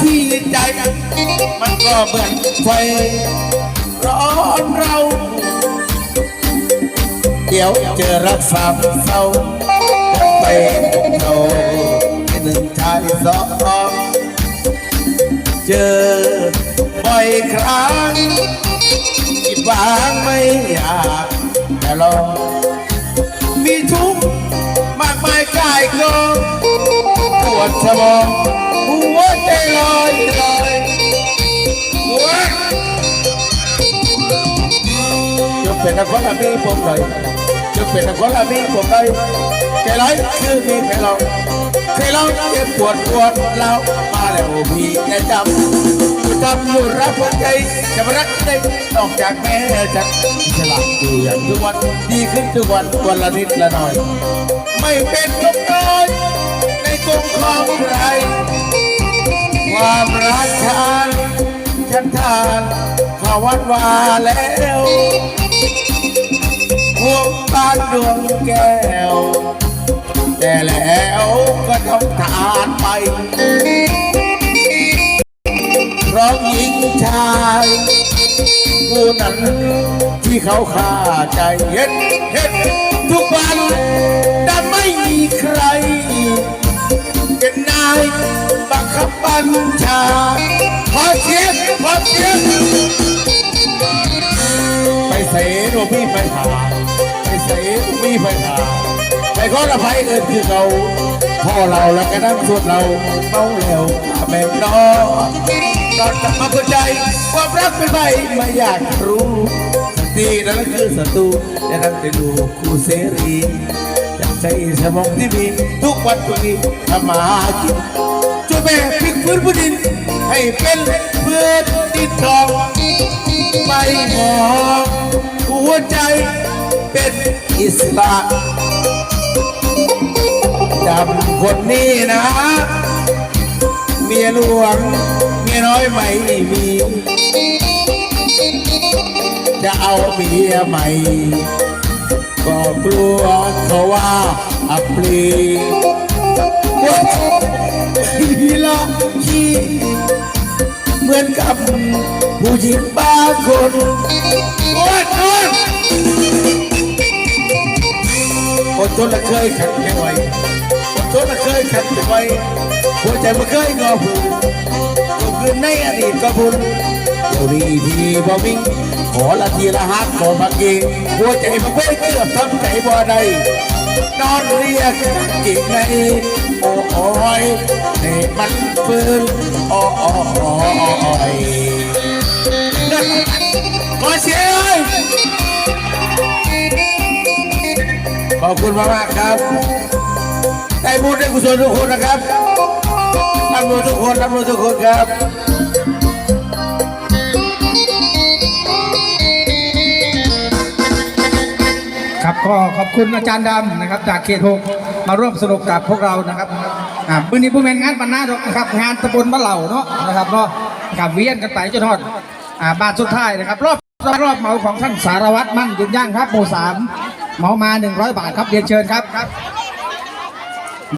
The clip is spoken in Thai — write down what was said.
ที่ใจ มันก็เหมือนไฟร้อนเรา เดี๋ยวเจอรักสามเศร้าจะไปเราหนึ่งชายสองเจอบ่อยครั้งคิดหวางไม่อยากแต่ลองมีทุกข์มากมายกายกองปวดสมองหัว จลอยลอยหัวจะเป็นนักคนละมีผมเลยจะเป็นนักคนละมีผมเลยใจร้ายคือมีแค่เราใครเราเจ็บปวดปวดเรามาแล้วพี่แน่จำจำอยู่รักหัวใจจะรักได้นอกจากแม่ฉันฉลาดอยู่อย่างทุกวันดีขึ้นทุกวันวันละนิดละหน่อย ไม่เป็นนกน้อยในกรงของใคร ความรักฉันฉันทานขาวัดวาแล้วห่วงบ้านดวงแก้ว แต่แล้วก็ต้องทานไป เพราะหญิงชายผู้นั้นที่เขาฆ่าใจเห็นเห็นทุกวัน บับบัญชาขอเสียงขอเสียงไปเสนพี่ไปหาไปเสนพี่ไปหาไปขออภัยเอินคือเราพ่อเราแล้วก็นั่งสวดเราเมาแล้วแม่นอนตอนกลับมาเพื่อใจความรักเป็นไปไม่อยากรู้สตินั้นคือศัตรูแต่นั้นจะดูคู่เสรีอยากใช้สมองที่มีทุกวันทุกนี้ทำมาหากิน แม่พลิกพื้นพื้นดิน ให้เป็นเพื่อนดินทองไม่มองหัวใจเป็นอิสระจำคนนี้นะ เมียหลวง เมียน้อยไม่มี จะเอาเมียใหม่ก็กลัวเขาว่าอัปรี ลีละทีเหมือนกับผู้หญิงบางคนโอ๊ยโอ๊ยอดทนและเคยขัดแข็งไว้อดทนและเคยขัดแข็งไว้หัวใจไม่เคยงอผูก็คือในอดีตก็บุญเดี๋ยวนี้พี่บ่มิง ขอละทีละฮักขอพักเองหัวใจมันเว้ยเกือบทำใจบ่ได้นอนเรียกกิ่งในโอ้โอยให้มันฟื้นโอ้โอยขอเสียงเลยขอบคุณมากมากครับ ได้บุญได้กุศลทุกคนนะครับรับรู้ทุกคนรับรู้ทุกคนครับ ก็ขอบคุณอาจารย์ดำนะครับ จากเขตหกมาร่วมสนุกกับพวกเรานะครับอ่าพื้นนี้ผู้เป็นงานบรรณาดอกนะครับ งานตำบลบ้านเหล่าเนาะนะครับเนาะกับเวียนกันไปจนทอดอ่าบ้านสุดท้ายนะครับ รอบรอบเหมาของท่านสารวัตรมั่นยืนย่างครับหมู่สามเหมามา 100 บาทครับเรียนเชิญครับ